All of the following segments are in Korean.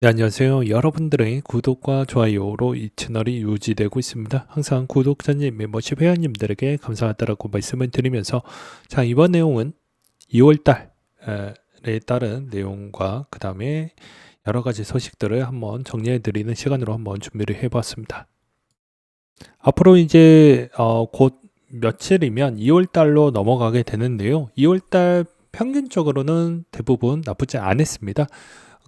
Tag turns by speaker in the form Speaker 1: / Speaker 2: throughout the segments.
Speaker 1: 네, 안녕하세요. 여러분들의 구독과 좋아요로 이 채널이 유지되고 있습니다. 항상 구독자님, 멤버십 회원님들에게 감사하다라고 말씀을 드리면서 자, 이번 내용은 2월 달에 따른 내용과 그 다음에 여러 가지 소식들을 한번 정리해 드리는 시간으로 한번 준비를 해 봤습니다. 앞으로 이제 어, 곧 며칠이면 2월 달로 넘어가게 되는데요. 2월 달 평균적으로는 대부분 나쁘지 않았습니다.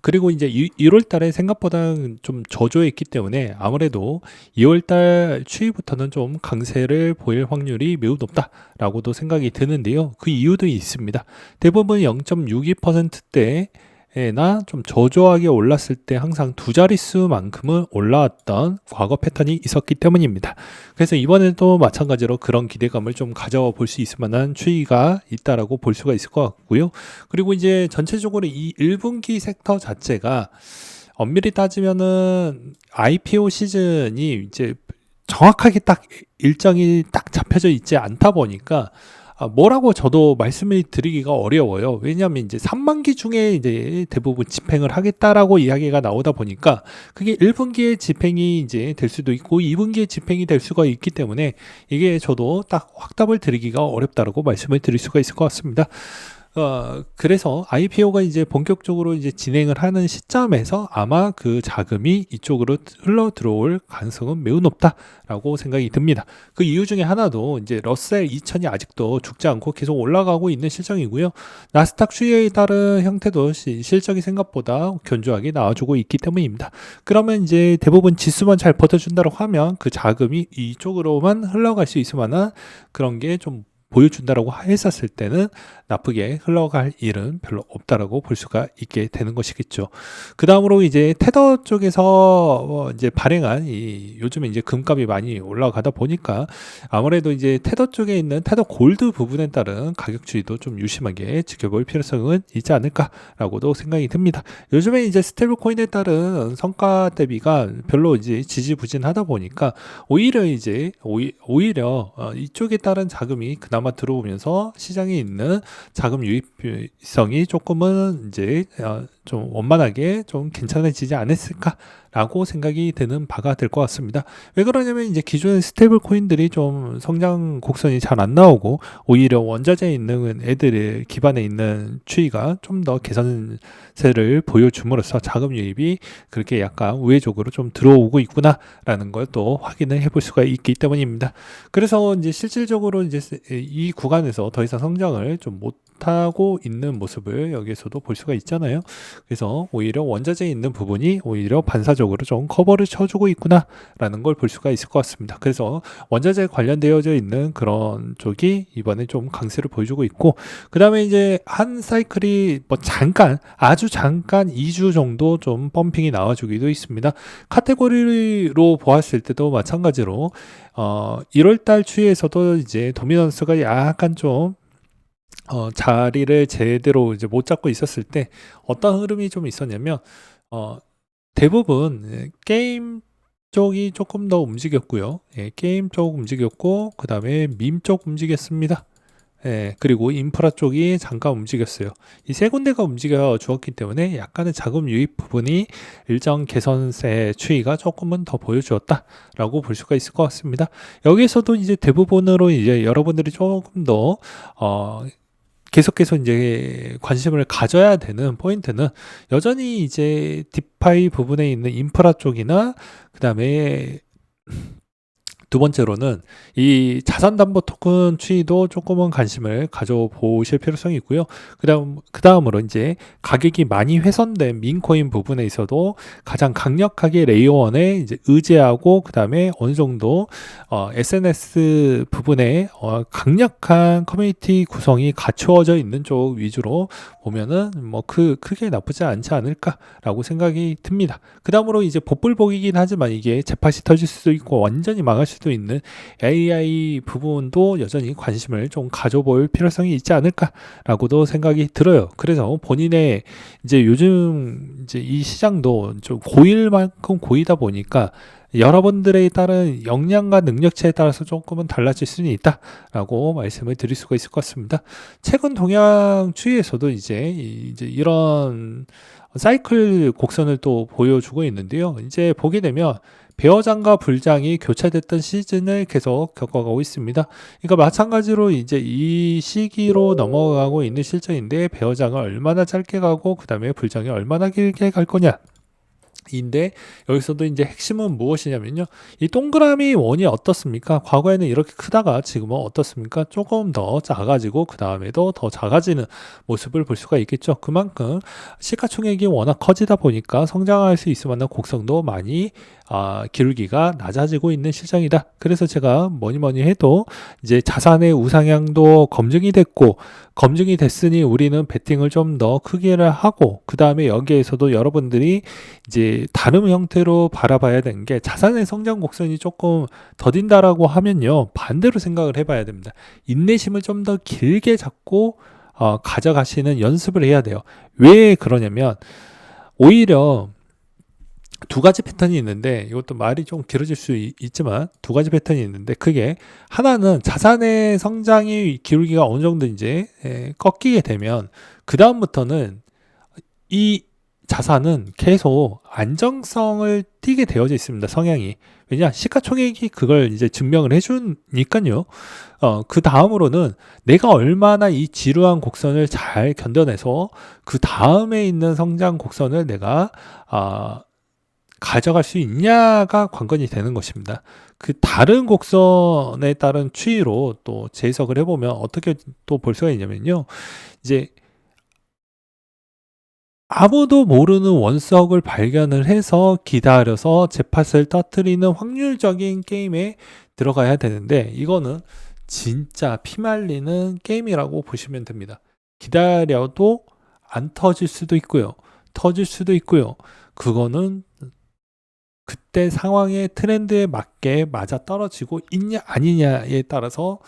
Speaker 1: 그리고 이제 1월 달에 생각보다 좀 저조해 있기 때문에 아무래도 2월 달 추위부터는 좀 강세를 보일 확률이 매우 높다라고도 생각이 드는데요. 그 이유도 있습니다. 대부분 0.62%대 에나 좀 저조하게 올랐을 때 항상 두 자릿수만큼은 올라왔던 과거 패턴이 있었기 때문입니다. 그래서 이번에도 마찬가지로 그런 기대감을 좀 가져볼 수 있을 만한 추이가 있다라고 볼 수가 있을 것 같고요. 그리고 이제 전체적으로 이 1분기 섹터 자체가 엄밀히 따지면은 IPO 시즌이 이제 정확하게 딱 일정이 딱 잡혀져 있지 않다 보니까 아, 뭐라고 저도 말씀을 드리기가 어려워요. 왜냐하면 이제 3만기 중에 이제 대부분 집행을 하겠다라고 이야기가 나오다 보니까 그게 1분기에 집행이 이제 될 수도 있고 2분기에 집행이 될 수가 있기 때문에 이게 저도 딱 확답을 드리기가 어렵다라고 말씀을 드릴 수가 있을 것 같습니다. 어, 그래서 IPO가 이제 본격적으로 이제 진행을 하는 시점에서 아마 그 자금이 이쪽으로 흘러 들어올 가능성은 매우 높다라고 생각이 듭니다. 그 이유 중에 하나도 이제 러셀 2000이 아직도 죽지 않고 계속 올라가고 있는 실정이고요. 나스닥 추이에 따른 형태도 실적이 생각보다 견조하게 나와주고 있기 때문입니다. 그러면 이제 대부분 지수만 잘 버텨준다고 하면 그 자금이 이쪽으로만 흘러갈 수 있을 만한 그런 게 좀 보여준다라고 했었을 때는 나쁘게 흘러갈 일은 별로 없다라고 볼 수가 있게 되는 것이겠죠. 그 다음으로 이제 테더 쪽에서 어 이제 발행한 이 요즘에 이제 금값이 많이 올라가다 보니까 아무래도 이제 테더 쪽에 있는 테더 골드 부분에 따른 가격 추이도 좀 유심하게 지켜볼 필요성은 있지 않을까라고도 생각이 듭니다. 요즘에 이제 스테이블 코인에 따른 성과 대비가 별로 이제 지지부진하다 보니까 오히려 이제 오히려 어 이쪽에 따른 자금이 그나마 그나마 들어오면서 시장에 있는 자금 유입성이 조금은 이제 어, 좀 원만하게 좀 괜찮아지지 않았을까라고 생각이 드는 바가 될 것 같습니다. 왜 그러냐면 이제 기존의 스테이블 코인들이 좀 성장 곡선이 잘 안 나오고 오히려 원자재에 있는 애들의 기반에 있는 추이가 좀 더 개선세를 보여줌으로써 자금 유입이 그렇게 약간 우회적으로 좀 들어오고 있구나라는 걸 또 확인을 해볼 수가 있기 때문입니다. 그래서 이제 실질적으로 이제 이 구간에서 더 이상 성장을 좀못 하고 있는 모습을 여기에서도 볼 수가 있잖아요. 그래서 오히려 원자재에 있는 부분이 오히려 반사적으로 좀 커버를 쳐주고 있구나라는 걸 볼 수가 있을 것 같습니다. 그래서 원자재 관련되어져 있는 그런 쪽이 이번에 좀 강세를 보여주고 있고 그 다음에 이제 한 사이클이 뭐 잠깐 아주 잠깐 2주 정도 좀 펌핑이 나와주기도 있습니다. 카테고리로 보았을 때도 마찬가지로 어 1월달 추이에서도 이제 도미넌스가 약간 좀 어, 자리를 제대로 이제 못 잡고 있었을 때 어떤 흐름이 좀 있었냐면 어, 대부분 예, 게임 쪽이 조금 더 움직였고요. 예, 게임 쪽 움직였고 그 다음에 밈쪽 움직였습니다. 예, 그리고 인프라 쪽이 잠깐 움직였어요. 이 세 군데가 움직여 주었기 때문에 약간의 자금 유입 부분이 일정 개선세 추이가 조금은 더 보여주었다라고 볼 수가 있을 것 같습니다. 여기에서도 이제 대부분으로 이제 여러분들이 조금 더 어, 계속해서 이제 관심을 가져야 되는 포인트는 여전히 이제 디파이 부분에 있는 인프라 쪽이나 그 다음에 두 번째로는 이 자산담보 토큰 추이도 조금은 관심을 가져보실 필요성이 있고요. 그 다음, 그 다음으로 이제 가격이 많이 훼손된 민코인 부분에 있어도 가장 강력하게 레이어원에 이제 의지하고 그 다음에 어느 정도 어, SNS 부분에 어, 강력한 커뮤니티 구성이 갖추어져 있는 쪽 위주로 보면은 뭐 그 크게 나쁘지 않지 않을까라고 생각이 듭니다. 그 다음으로 이제 복불복이긴 하지만 이게 재팟이 터질 수도 있고 완전히 망할 수 수도 있는 AI 부분도 여전히 관심을 좀 가져볼 필요성이 있지 않을까라고도 생각이 들어요. 그래서 본인의 이제 요즘 이제 이 시장도 좀 고일 만큼 고이다 보니까 여러분들에 따른 역량과 능력치에 따라서 조금은 달라질 수는 있다라고 말씀을 드릴 수가 있을 것 같습니다. 최근 동향 추이에서도 이제 이제 이런 사이클 곡선을 또 보여주고 있는데요. 이제 보게 되면 베어장과 불장이 교차됐던 시즌을 계속 겪어가고 있습니다. 그러니까 마찬가지로 이제 이 시기로 넘어가고 있는 실정인데 베어장을 얼마나 짧게 가고 그 다음에 불장이 얼마나 길게 갈 거냐. 인데 여기서도 이제 핵심은 무엇이냐면요. 이 동그라미 원이 어떻습니까? 과거에는 이렇게 크다가 지금은 어떻습니까? 조금 더 작아지고 그 다음에도 더 작아지는 모습을 볼 수가 있겠죠. 그만큼 시가총액이 워낙 커지다 보니까 성장할 수 있을 만한 곡성도 많이 아, 기울기가 낮아지고 있는 실정이다. 그래서 제가 뭐니 뭐니 해도 이제 자산의 우상향도 검증이 됐고 검증이 됐으니 우리는 베팅을 좀 더 크게를 하고 그 다음에 여기에서도 여러분들이 이제 다른 형태로 바라봐야 되는 게 자산의 성장 곡선이 조금 더딘다라고 하면요 반대로 생각을 해봐야 됩니다. 인내심을 좀 더 길게 잡고 어, 가져가시는 연습을 해야 돼요. 왜 그러냐면 오히려 두 가지 패턴이 있는데 이것도 말이 좀 길어질 수 있, 지만 두 가지 패턴이 있는데 크게 하나는 자산의 성장의 기울기가 어느 정도 이제 에, 꺾이게 되면 그 다음부터는 이 자산은 계속 안정성을 띠게 되어져 있습니다. 성향이. 왜냐? 시가총액이 그걸 이제 증명을 해주니까요. 어, 그 다음으로는 내가 얼마나 이 지루한 곡선을 잘 견뎌내서 그 다음에 있는 성장 곡선을 내가, 아, 가져갈 수 있냐가 관건이 되는 것입니다. 그 다른 곡선에 따른 추이로 또 재해석을 해보면 어떻게 또 볼 수가 있냐면요. 이제 아무도 모르는 원석을 발견을 해서 기다려서 재팟을 터트리는 확률적인 게임에 들어가야 되는데 이거는 진짜 피말리는 게임이라고 보시면 됩니다. 기다려도 안 터질 수도 있고요. 터질 수도 있고요. 그거는 그때 상황의 트렌드에 맞게 맞아 떨어지고 있냐 아니냐에 따라서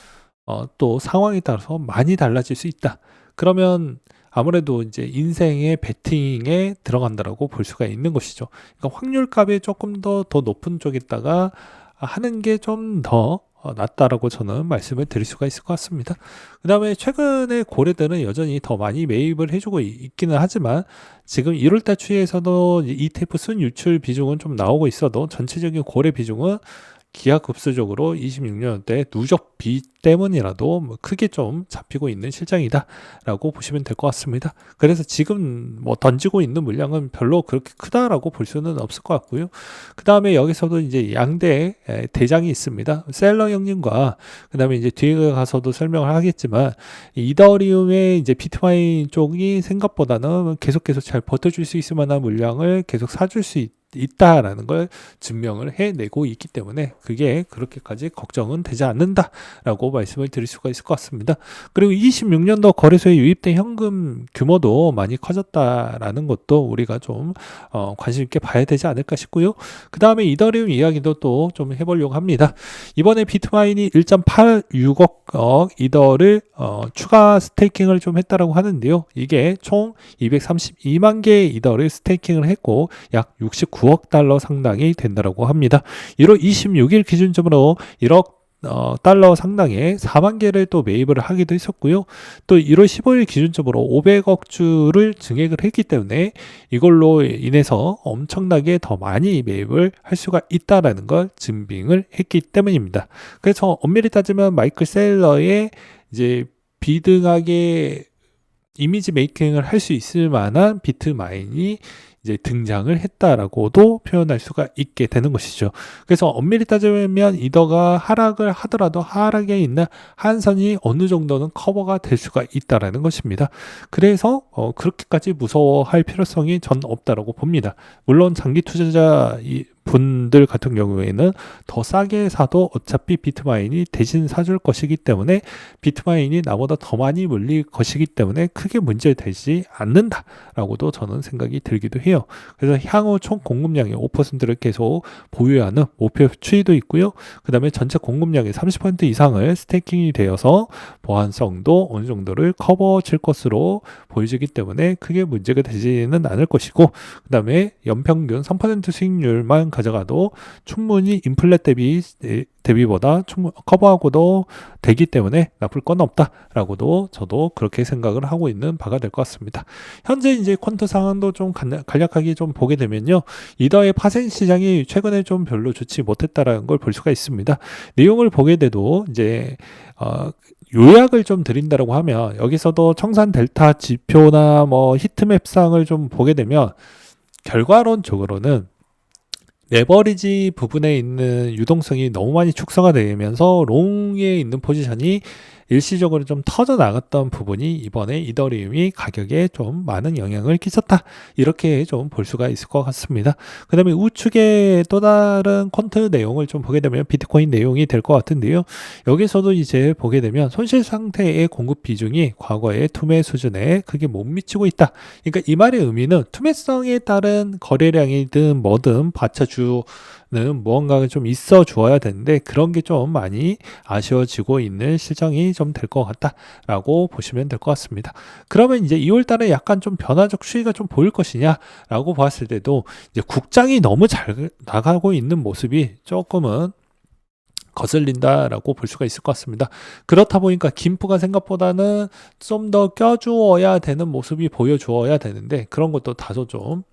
Speaker 1: 어, 또 상황에 따라서 많이 달라질 수 있다. 그러면 아무래도 이제 인생의 베팅에 들어간다라고 볼 수가 있는 것이죠. 그러니까 확률 값이 조금 더 더 높은 쪽에다가 하는 게 좀 더 어, 낫다라고 저는 말씀을 드릴 수가 있을 것 같습니다. 그 다음에 최근에 고래들은 여전히 더 많이 매입을 해주고 있기는 하지만 지금 1월달 추이에서도 ETF 순 유출 비중은 좀 나오고 있어도 전체적인 고래 비중은 기하급수적으로 26년 때 누적 비 때문이라도 뭐 크게 좀 잡히고 있는 실정이다라고 보시면 될 것 같습니다. 그래서 지금 뭐 던지고 있는 물량은 별로 그렇게 크다라고 볼 수는 없을 것 같고요. 그 다음에 여기서도 이제 양대 대장이 있습니다. 셀러 형님과 그 다음에 이제 뒤에 가서도 설명을 하겠지만 이더리움의 이제 비트마인 쪽이 생각보다는 계속 계속 잘 버텨줄 수 있을 만한 물량을 계속 사줄 수 있. 있다라는 걸 증명을 해내고 있기 때문에 그게 그렇게까지 걱정은 되지 않는다라고 말씀을 드릴 수가 있을 것 같습니다. 그리고 26년도 거래소에 유입된 현금 규모도 많이 커졌다라는 것도 우리가 좀 어, 관심 있게 봐야 되지 않을까 싶고요. 그 다음에 이더리움 이야기도 또 좀 해보려고 합니다. 이번에 비트마인이 1.86억 이더를 어, 추가 스테이킹을 좀 했다라고 하는데요. 이게 총 232만 개의 이더를 스테이킹을 했고 약 69. 9억 달러 상당이 된다고 합니다. 1월 26일 기준점으로 1억 어, 달러 상당의 4만 개를 또 매입을 하기도 했었고요. 또 1월 15일 기준적으로 500억 주를 증액을 했기 때문에 이걸로 인해서 엄청나게 더 많이 매입을 할 수가 있다라는 걸 증빙을 했기 때문입니다. 그래서 엄밀히 따지면 마이클 셀러의 이제 비등하게 이미지 메이킹을 할 수 있을 만한 비트마인이 이제 등장을 했다라고도 표현할 수가 있게 되는 것이죠. 그래서 엄밀히 따지면 이더가 하락을 하더라도 하락에 있는 한선이 어느 정도는 커버가 될 수가 있다라는 것입니다. 그래서 어, 그렇게까지 무서워할 필요성이 전 없다라고 봅니다. 물론 장기 투자자 분들 같은 경우에는 더 싸게 사도 어차피 비트마인이 대신 사줄 것이기 때문에 비트마인이 나보다 더 많이 물릴 것이기 때문에 크게 문제되지 않는다라고도 저는 생각이 들기도 해요. 그래서 향후 총 공급량의 5%를 계속 보유하는 목표 추이도 있고요. 그 다음에 전체 공급량의 30% 이상을 스테이킹이 되어서 보안성도 어느 정도를 커버 칠 것으로 보여지기 때문에 크게 문제가 되지는 않을 것이고 그 다음에 연평균 3% 수익률만 가져가도 충분히 인플렛 대비 대비보다 충분 커버하고도 되기 때문에 나쁠 건 없다라고도 저도 그렇게 생각을 하고 있는 바가 될 것 같습니다. 현재 이제 퀀트 상황도 좀 간- 간략하게 좀 보게 되면요. 이더의 파생 시장이 최근에 좀 별로 좋지 못했다라는 걸 볼 수가 있습니다. 내용을 보게 돼도 이제 어, 요약을 좀 드린다라고 하면 여기서도 청산 델타 지표나 뭐 히트맵상을 좀 보게 되면 결과론적으로는 레버리지 부분에 있는 유동성이 너무 많이 축소가 되면서 롱에 있는 포지션이 일시적으로 좀 터져 나갔던 부분이 이번에 이더리움이 가격에 좀 많은 영향을 끼쳤다. 이렇게 좀 볼 수가 있을 것 같습니다. 그 다음에 우측에 또 다른 퀀트 내용을 좀 보게 되면 비트코인 내용이 될 것 같은데요. 여기서도 이제 보게 되면 손실 상태의 공급 비중이 과거의 투매 수준에 크게 못 미치고 있다. 그러니까 이 말의 의미는 투매성에 따른 거래량이든 뭐든 받쳐주 는 무언가가 좀 있어 주어야 되는데 그런 게 좀 많이 아쉬워지고 있는 실정이 좀될 것 같다라고 보시면 될 것 같습니다. 그러면 이제 2월 달에 약간 좀 변화적 추이가 좀 보일 것이냐라고 봤을 때도 이제 국장이 너무 잘 나가고 있는 모습이 조금은 거슬린다라고 볼 수가 있을 것 같습니다. 그렇다 보니까 김프가 생각보다는 좀 더 껴주어야 되는 모습이 보여주어야 되는데 그런 것도 다소 좀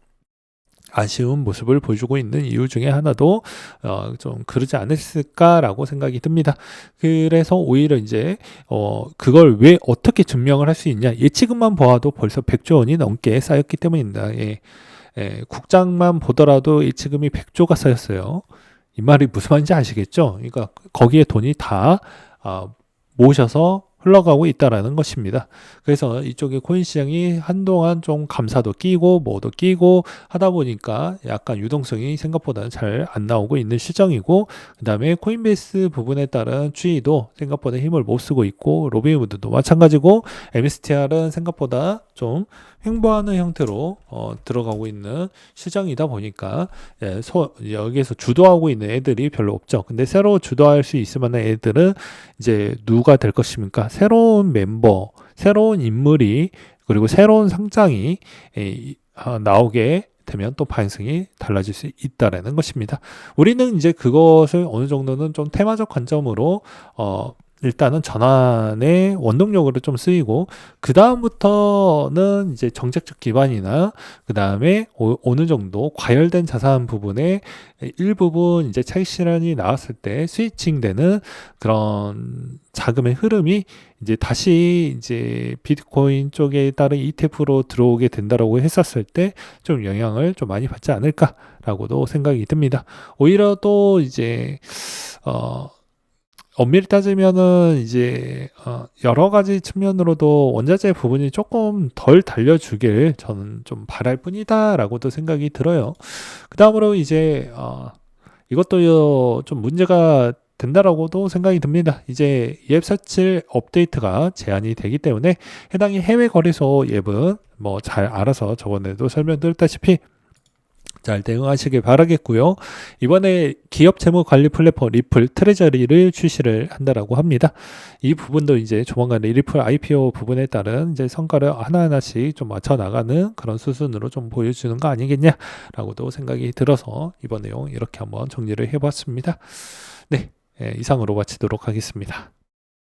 Speaker 1: 아쉬운 모습을 보여주고 있는 이유 중에 하나도 어, 좀 그러지 않았을까라고 생각이 듭니다. 그래서 오히려 이제 어, 그걸 왜 어떻게 증명을 할 수 있냐 예치금만 보아도 벌써 100조 원이 넘게 쌓였기 때문입니다. 예. 예, 국장만 보더라도 예치금이 100조가 쌓였어요. 이 말이 무슨 말인지 아시겠죠? 그러니까 거기에 돈이 다 아, 모셔서 흘러가고 있다라는 것입니다. 그래서 이쪽에 코인 시장이 한동안 좀 감사도 끼고 뭐도 끼고 하다 보니까 약간 유동성이 생각보다는 잘 안 나오고 있는 시정이고 그다음에 코인베이스 부분에 따른 추이도 생각보다 힘을 못 쓰고 있고 로빈후드도 마찬가지고 MSTR은 생각보다 좀 횡보하는 형태로 어, 들어가고 있는 시장이다 보니까 예, 소, 여기에서 주도하고 있는 애들이 별로 없죠. 근데 새로 주도할 수 있을 만한 애들은 이제 누가 될 것입니까? 새로운 멤버, 새로운 인물이 그리고 새로운 상장이 에, 아, 나오게 되면 또 반응이 달라질 수 있다라는 것입니다. 우리는 이제 그것을 어느 정도는 좀 테마적 관점으로 어 일단은 전환의 원동력으로 좀 쓰이고 그 다음부터는 이제 정책적 기반이나 그 다음에 어느 정도 과열된 자산 부분에 일부분 이제 차익 실현이 나왔을 때 스위칭되는 그런 자금의 흐름이 이제 다시 이제 비트코인 쪽에 따른 ETF로 들어오게 된다라고 했었을 때 좀 영향을 좀 많이 받지 않을까라고도 생각이 듭니다. 오히려 또 이제 어 엄밀히 따지면은 이제 어 여러 가지 측면으로도 원자재 부분이 조금 덜 달려주길 저는 좀 바랄 뿐이다라고도 생각이 들어요. 그 다음으로 이제 어 이것도 좀 문제가 된다라고도 생각이 듭니다. 이제 EF47 업데이트가 제한이 되기 때문에 해당이 해외 거래소 앱은 뭐 잘 알아서 저번에도 설명드렸다시피 잘 대응하시길 바라겠고요. 이번에 기업 재무 관리 플랫폼 리플 트레저리를 출시를 한다라고 합니다. 이 부분도 이제 조만간 리플 IPO 부분에 따른 이제 성과를 하나하나씩 좀 맞춰 나가는 그런 수순으로 좀 보여주는 거 아니겠냐라고도 생각이 들어서 이번 내용 이렇게 한번 정리를 해봤습니다. 네, 예, 이상으로 마치도록 하겠습니다.